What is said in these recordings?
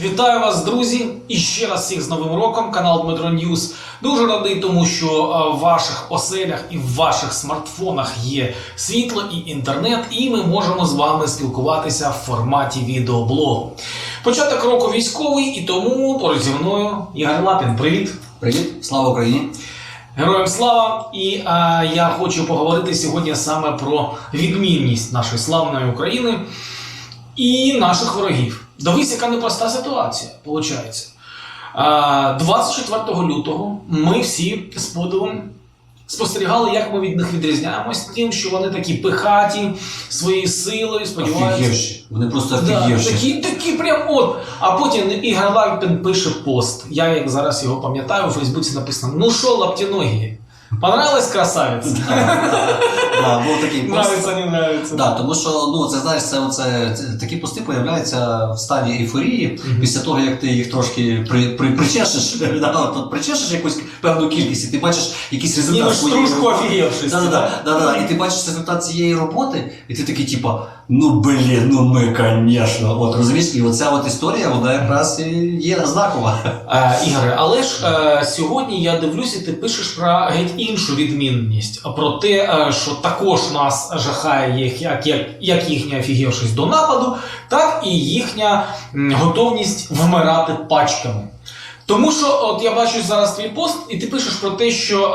Вітаю вас, друзі! І ще раз всіх з Новим роком, канал Дмитро Ньюс. Дуже радий тому, що е, в ваших оселях і в ваших смартфонах є світло і інтернет, і ми можемо з вами спілкуватися в форматі відеоблогу. Початок року військовий, і тому поруч зі мною Ігор Лапін. Привіт! Привіт, слава Україні! Героям слава! І е, я хочу поговорити сьогодні саме про відмінність нашої славної України і наших ворогів. Дивись, яка непроста ситуація, виходить. 24 лютого ми всі з подивом спостерігали, як ми від них відрізняємось тим, що вони такі пихаті своєю силою, сподіваються. Офігівші. Вони просто Да, такі, такі прям от. А потім Ігор Лапін пише пост. Я як зараз його пам'ятаю, у Фейсбуці написано: Ну що, лаптіногі? Понравилась красавець? Да, був такий пост. Нравиться, не нравиться. Да, тому що ну це знаєш, це, це такі пости появляються в стані ейфорії після того, як ти їх трошки при, при, причешеш, да, от, причешеш якусь певну кількість, і ти бачиш якийсь результат. Стружку офігівшись. Да, да, да, да, да. І ти бачиш результат цієї роботи, і ти такий, типа, ну блін, ну ми, звісно. От розумієш, і оця от історія, вона якраз і є знакова. Е, Ігоре, але ж е, сьогодні я дивлюся, ти пишеш про геть іншу відмінність, про те, е, що також нас жахає їх, як, як, як їхня офігівшись до нападу, так і їхня готовність вмирати пачками. Тому що, от я бачу зараз твій пост, і ти пишеш про те, що е,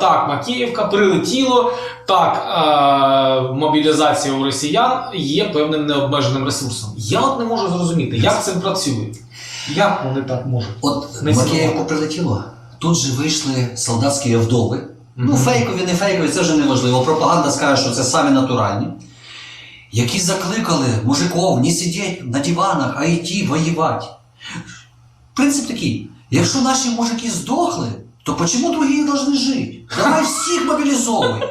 так, Макіївка прилетіло, так, е, мобілізація у росіян є певним необмеженим ресурсом. Я от не можу зрозуміти, як це працює. Як вони так можуть? От Макіївку прилетіло, тут же вийшли солдатські вдови. Ну, фейкові, не фейкові, це вже не важливо. Пропаганда скаже, що це самі натуральні. Які закликали мужиков не сидіти на диванах, а йти воювати. Принцип такий: якщо наші мужики здохли, то чому другі повинні жити? Давай всіх мобілізовуй.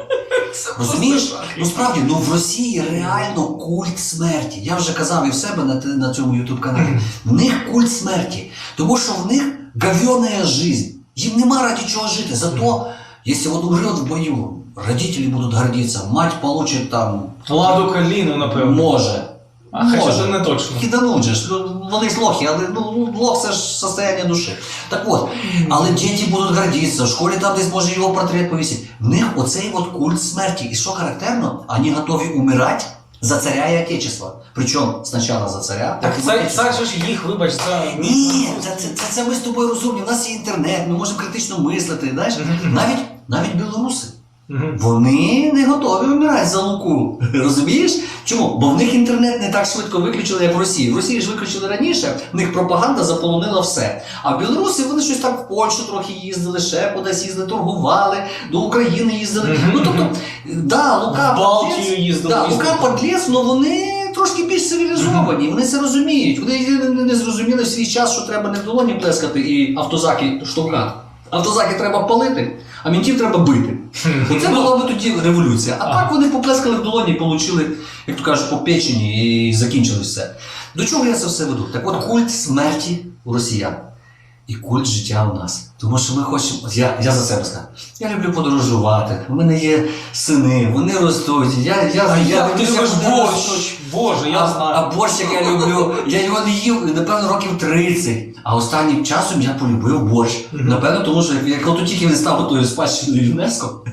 Розумієш? Ну справді, ну в Росії реально культ смерті. Я вже казав і в себе на, на цьому ютуб каналі. В них культ смерті. Тому що в них говёная жизнь. Їм нема ради чого жити. Зато, якщо вот умрет в бою, родители будуть гордитися, мать получит там, Ладу Каліну, напевно. може. А хоча це не точно. Кидануть же ж, вони ж лохи, але ну, лох це ж состояние душі. Так от, але діти будуть гордитися, в школі там десь може його портрет повісити. В них оцей от культ смерті. І що характерно, вони готові умирати за царя і отечество. Причому спочатку за царя, Так потім за, отечество. це ж їх, вибач, за... Ні, це, це, це, це ми з тобою розумні. У нас є інтернет, ми можемо критично мислити. Знаєш? Навіть, навіть білоруси. Вони не готові вмирати за луку. Розумієш? Чому? Бо в них інтернет не так швидко виключили, як в Росії. В Росії ж виключили раніше, в них пропаганда заполонила все. А в білоруси вони щось там в Польщу трохи їздили, ще кудись їздили, торгували, до України їздили. Ну тобто, да, Лука Балтію їздили, Да. Лука подлець, але вони трошки більш цивілізовані, вони це розуміють. Вони не, не зрозуміли в свій час, що треба не в долоні плескати і автозаки штовхати. Автозаки треба палити, а мінтів треба бити. Оце була би тоді революція. А так вони поплескали в долоні, отримали, як то кажуть, по печені і закінчили все. До чого я це все веду? Так от культ смерті у росіян і культ життя у нас. Тому що ми хочемо. От я, я за себе скажу. Я люблю подорожувати. У мене є сини, вони ростуть. Я, я, А я як ти любиш борщ? Боже, я а, знаю. а борщ, як я люблю, я його не їв, напевно, років 30. А останнім часом я полюбив борщ. Напевно, тому що як, от тільки він став тою спадщиною ЮНЕСКо,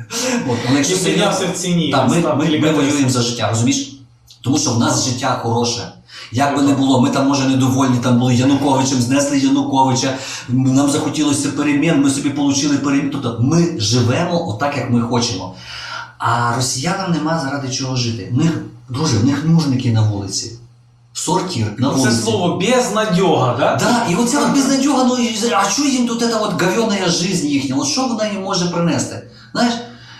якщо піднявся в ціні. так, ми, ми, ми воюємо за життя, розумієш? Тому що в нас життя хороше. Як би не було, ми там, може, недовольні, там були Януковичем, знесли Януковича, нам захотілося перемін, ми собі отримали перемін. Тобто ми живемо отак, як ми хочемо. А росіянам нема заради чого жити. В них, друже, в них нужники на вулиці. Сортір на Це вулиці. слово безнадьога, да? Да, і оце от безнадьога, ну і а що їм тут эта от говёная жизнь їхня? От що вона їм може принести? Знаєш,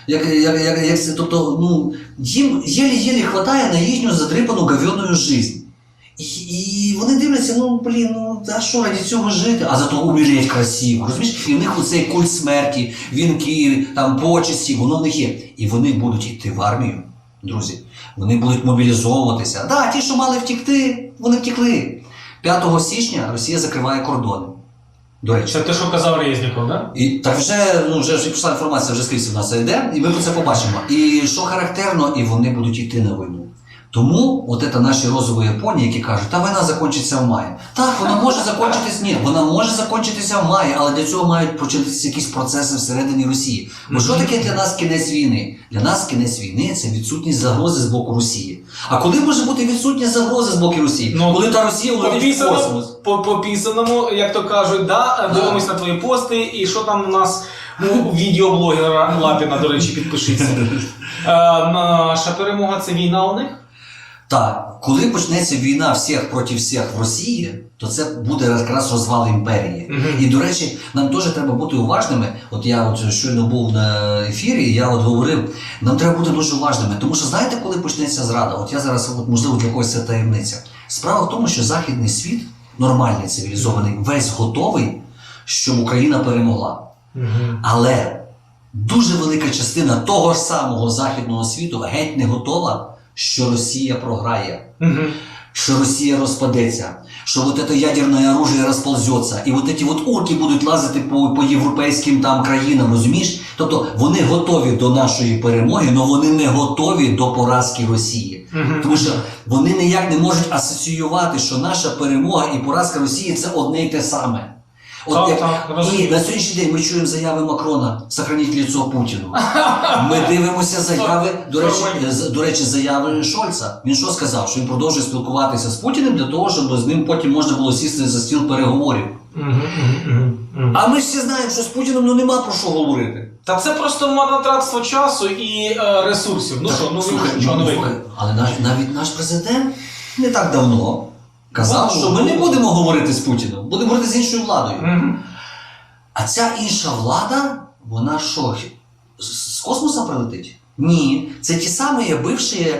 як, як, як, як це, тобто, ну, їм єлі-єлі хватає на їхню задрипану говёную жизнь. І, і вони дивляться, ну блін, ну а що раді цього жити? А зато умереть красиво. Розумієш? І в них оцей культ смерті, вінки, там почесті, воно в них є. І вони будуть йти в армію, друзі. Вони будуть мобілізовуватися. Да, ті, що мали втікти, вони втекли. 5 січня Росія закриває кордони. До речі. Це те, що казав Резніков, да? І так вже, ну, вже ж пішла інформація, вже скрізь в нас йде, і ми про це побачимо. І що характерно, і вони будуть йти на війну. Тому от це наші розові Японії, які кажуть, та війна закінчиться в маї. Так, вона може закінчитися, ні, вона може закінчитися в маї, але для цього мають початися якісь процеси всередині Росії. Бо що таке для нас кінець війни? Для нас кінець війни це відсутність загрози з боку Росії. А коли може бути відсутність загрози з боку Росії? Ну, коли та Росія улетить в космос. по, по пісаному, як то кажуть, да, дивимось на твої пости, і що там у нас ну, відеоблогера Лапіна, до речі, підпишіться. Е, наша перемога це війна у них? Так, коли почнеться війна всіх проти всіх в Росії, то це буде якраз розвал імперії. І до речі, нам теж треба бути уважними. От я от щойно був на ефірі, я от говорив, нам треба бути дуже уважними. Тому що знаєте, коли почнеться зрада? От я зараз, от, можливо, для когось це таємниця. Справа в тому, що західний світ, нормальний цивілізований, весь готовий, щоб Україна перемогла. Але дуже велика частина того ж самого західного світу геть не готова, що Росія програє, Мгм. що Росія розпадеться, що вот это ядерное оружие розползеться, і вот эти вот урки будуть лазити по, по європейським там країнам, розумієш? Тобто вони готові до нашої перемоги, але вони не готові до поразки Росії. Мгм. Тому що вони ніяк не можуть асоціювати, що наша перемога і поразка Росії це одне й те саме. Так, як- так, і на сьогоднішній день ми чуємо заяви Макрона сохраніть лицо Путіну. Ми дивимося заяви, до речі, до речі, заяви Шольца. Він що сказав? Що він продовжує спілкуватися з Путіним для того, щоб з ним потім можна було сісти за стіл переговорів. А ми ж всі знаємо, що з Путіним ну нема про що говорити. Та це просто марнотратство часу і е, ресурсів. Ну що, ну Слухай, ну, слухай, але наш- навіть наш президент не так давно казав, що ми не будемо говорити з Путіним, будемо говорити з іншою владою. Мгм. А ця інша влада, вона що, з з космоса прилетить? Ні. Це ті самі бивші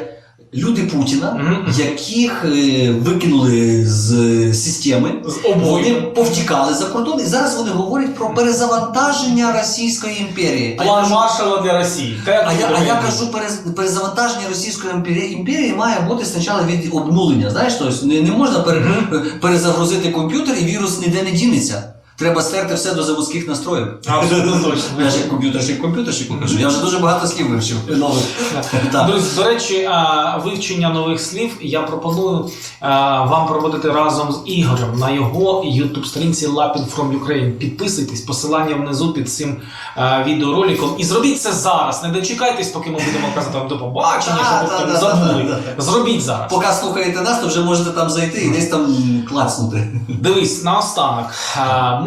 люди Путіна, Мгм. яких е, викинули з системи. З Вони повтікали за кордон, і зараз вони говорять про перезавантаження Російської імперії. План маршала для Росії. Те, а я, а я кажу, перез- перезавантаження Російської імперії, імперії має бути спочатку від обнулення. Знаєш, тобто не, не можна пере, Мгм. перезагрузити комп'ютер і вірус ніде не дінеться. Треба стерти все до заводських настроїв. Абсолютно точно. Я як комп'ютерщик комп'ютерщик кажу. Я вже дуже багато слів вивчив. Нових. Друзі, до речі, вивчення нових слів я пропоную вам проводити разом з Ігорем на його youtube сторінці Lapin from Ukraine. Підписуйтесь, посилання внизу під цим відеороликом. І зробіть це зараз. Не дочекайтесь, поки ми будемо казати вам до побачення, щоб забули. Зробіть зараз. Поки слухаєте нас, то вже можете там зайти і десь там клацнути. Дивись, наостанок.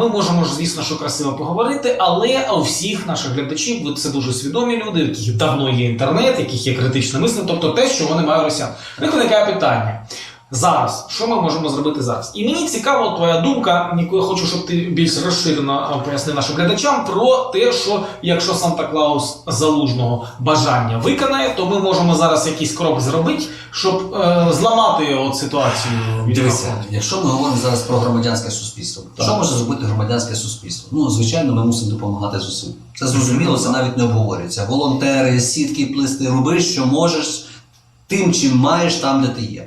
Ми можемо ж, звісно, що красиво поговорити, але у всіх наших глядачів це дуже свідомі люди, в яких давно є інтернет, яких є критичне мислення, тобто те, що вони мають росіян. У них виникає питання. Зараз, що ми можемо зробити зараз? І мені цікава твоя думка, я хочу, щоб ти більш розширено пояснив нашим глядачам про те, що якщо Санта Клаус залужного бажання виконає, то ми можемо зараз якийсь крок зробити, щоб е, зламати от ситуацію. Дивися, якщо ми говоримо зараз про громадянське суспільство, Так. що може зробити громадянське суспільство? Ну, звичайно, ми мусимо допомагати ЗСУ. Це зрозуміло, це навіть не обговорюється. Волонтери, сітки плести, роби, що можеш, тим, чим маєш, там, де ти є.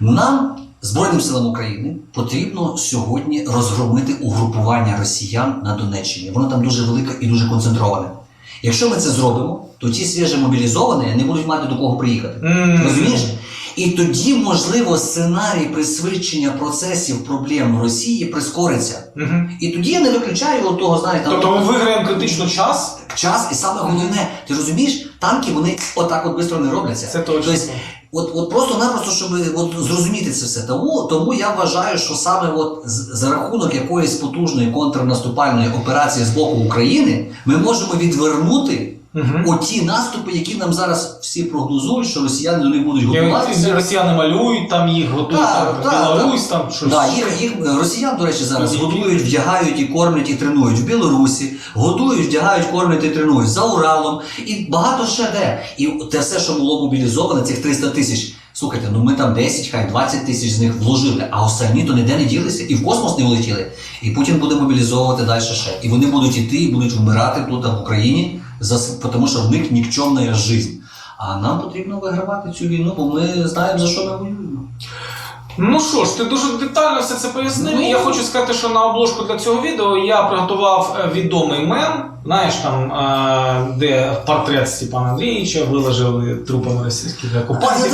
Нам, Збройним силам України, потрібно сьогодні розгромити угрупування росіян на Донеччині. Воно там дуже велике і дуже концентроване. Якщо ми це зробимо, то ті свіжі мобілізовані не будуть мати до кого приїхати. М. Розумієш? І тоді, можливо, сценарій пришвидшення процесів проблем в Росії прискориться. Мгм. І тоді я не виключаю того, знаєте, Тобто ми виграємо критично час, час, і саме головне, ти розумієш, танки вони отак от швидко не робляться. це точно. Тобто, От, от просто-напросто, щоб от, зрозуміти це все. Тому, тому я вважаю, що саме от за рахунок якоїсь потужної контрнаступальної операції з боку України ми можемо відвернути Мгм. оті наступи, які нам зараз всі прогнозують, що росіяни до них будуть готуватися. Росіяни малюють, там їх готують, Так, там, так, Білорусь, там щось. Да, їх, їх росіян, до речі, зараз Які? годують, вдягають і кормлять, і тренують в Білорусі, годують, вдягають, кормлять і тренують за Уралом, і багато ще де. І те все, що було мобілізовано, цих 300 тисяч. Слухайте, ну ми там 10, хай 20 тисяч з них вложили, а останні то ніде не ділися, і в космос не улетіли. І Путін буде мобілізовувати далі ще. І вони будуть іти і будуть вмирати тут в Україні, тому що в них нікчемна жизнь. А нам потрібно вигравати цю війну, бо ми знаємо, за що ми воюємо. Ну що ж, ти дуже детально все це пояснив. Ну. І я хочу сказати, що на обложку для цього відео я приготував е, відомий мем. Знаєш, там, е, де портрет Степана Андрійовича виложили трупами російських окупантів.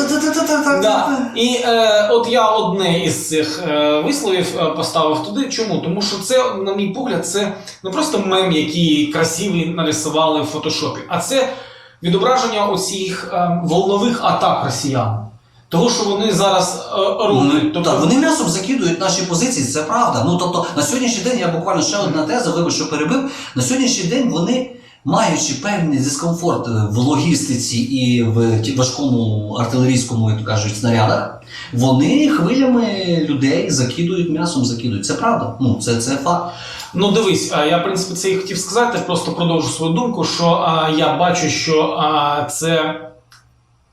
Да. І е, от я одне із цих е, висловів е, поставив туди. Чому? Тому що це, на мій погляд, це не просто мем, який красивий нарисували в фотошопі, а це відображення оцих е, волнових атак росіян. Того, що вони зараз е, роблять. Ну, так, вони м'ясом закидують наші позиції, це правда. Ну тобто на сьогоднішній день я буквально ще одна теза, вибач, що перебив. На сьогоднішній день вони, маючи певний дискомфорт в логістиці і в важкому артилерійському, як то кажуть, снарядах, вони хвилями людей закидують м'ясом, закидують. Це правда. Ну це, це факт. Ну дивись, а я в принципі це і хотів сказати, просто продовжу свою думку, що а, я бачу, що а, це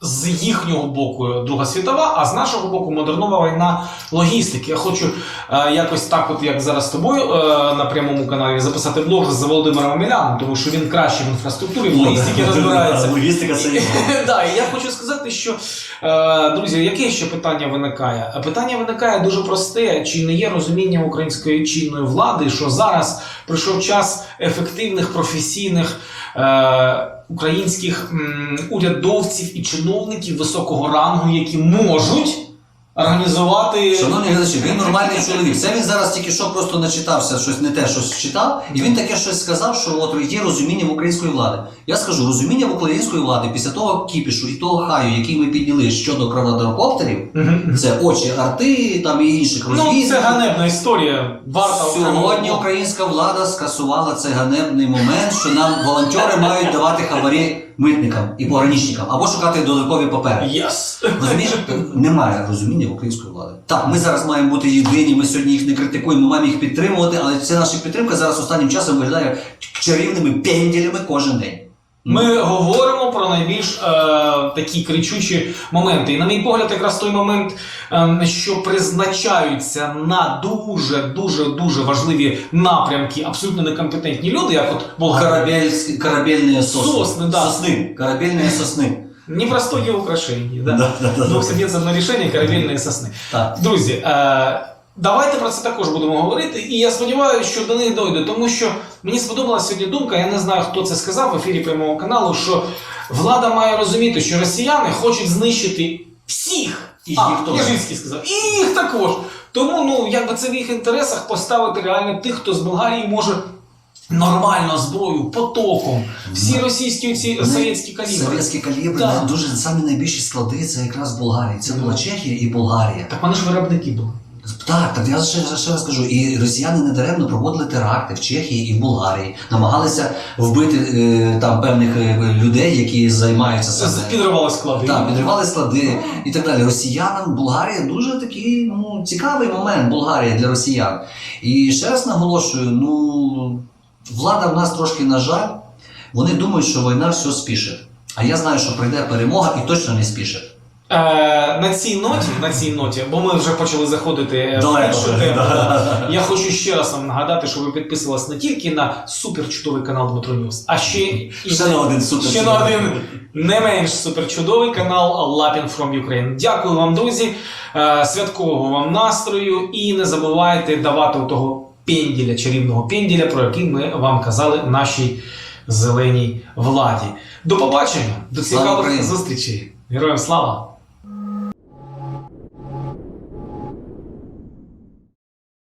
з їхнього боку Друга світова, а з нашого боку модернова війна логістики. Я хочу е, якось так, от як зараз з тобою е, на прямому каналі, записати блог з Володимиром Омеляном, тому що він краще в інфраструктурі, в логістиці розбирається. Логістика це. Да, і я хочу сказати, що е, друзі, яке ще питання виникає? Питання виникає дуже просте: чи не є розуміння української чинної влади, що зараз прийшов час ефективних професійних українських урядовців і чиновників високого рангу, які можуть організувати Шановні глядачі, він нормальний чоловік. Це він зараз тільки що просто начитався щось не те, щось читав, і він таке щось сказав, що от є розуміння в української влади. Я скажу, розуміння в української влади після того кіпішу і того хаю, який ми підняли щодо кроводарокоптерів, це очі арти там і інших Ну, це ганебна історія. Варта Сьогодні українська влада скасувала цей ганебний момент, що нам волонтери мають давати хабарі митникам і пограничникам або шукати додаткові папери. Yes. Розумієш, немає розуміння української влади. Так, ми зараз маємо бути єдині, ми сьогодні їх не критикуємо, ми маємо їх підтримувати, але ця наша підтримка зараз останнім часом виглядає чарівними пенділями кожен день. Ми говоримо про найбільш е, такі кричучі моменти. І на мій погляд, якраз той момент, е, що призначаються на дуже дуже дуже важливі напрямки абсолютно некомпетентні люди, як от Болгарія. Корабельні сосни. Сосни, да. Сосни. Корабельні сосни. Непростое украшение, да? Да, да, да. Двох сердець одне рішення корабельної сосни. Так. Друзі, е, давайте про це також будемо говорити. І я сподіваюся, що до них дойде, тому що мені сподобалася сьогодні думка. Я не знаю, хто це сказав в ефірі прямого каналу, що влада має розуміти, що росіяни хочуть знищити всіх. І а, їх. Яжинський сказав, і їх також. Тому ну якби це в їх інтересах поставити реально тих, хто з Болгарії може. Нормально зброю, потоком, всі російські ці совєтські калібри. Совєтські калібри Так. дуже самі найбільші склади це якраз Болгарія. Це була Чехія і Болгарія. Так вони ж виробники були. Так, так я ще, ще раз кажу, і росіяни недаремно проводили теракти в Чехії і в Болгарії, намагалися вбити е, там певних е, людей, які займаються саме. Підривали склади. Так, підривали склади і так далі. Росіянам Болгарія дуже такий ну, цікавий момент Болгарія для росіян. І ще раз наголошую: ну влада в нас трошки, на жаль, вони думають, що війна все спішить. А я знаю, що прийде перемога і точно не спішить. Е, на цій ноті, на цій ноті, бо ми вже почали заходити в іншу тему. Я хочу ще раз вам нагадати, що ви підписувалися не тільки на суперчудовий канал Дмитро Ньюс, а ще і Ще на один супер. ще на один не менш суперчудовий канал Lapin from Ukraine. Дякую вам, друзі. Е, Святкового вам настрою і не забувайте давати того пенділя, чарівного пенділя, про який ми вам казали нашій зеленій владі. До побачення, до цікавих зустрічей. Героям слава!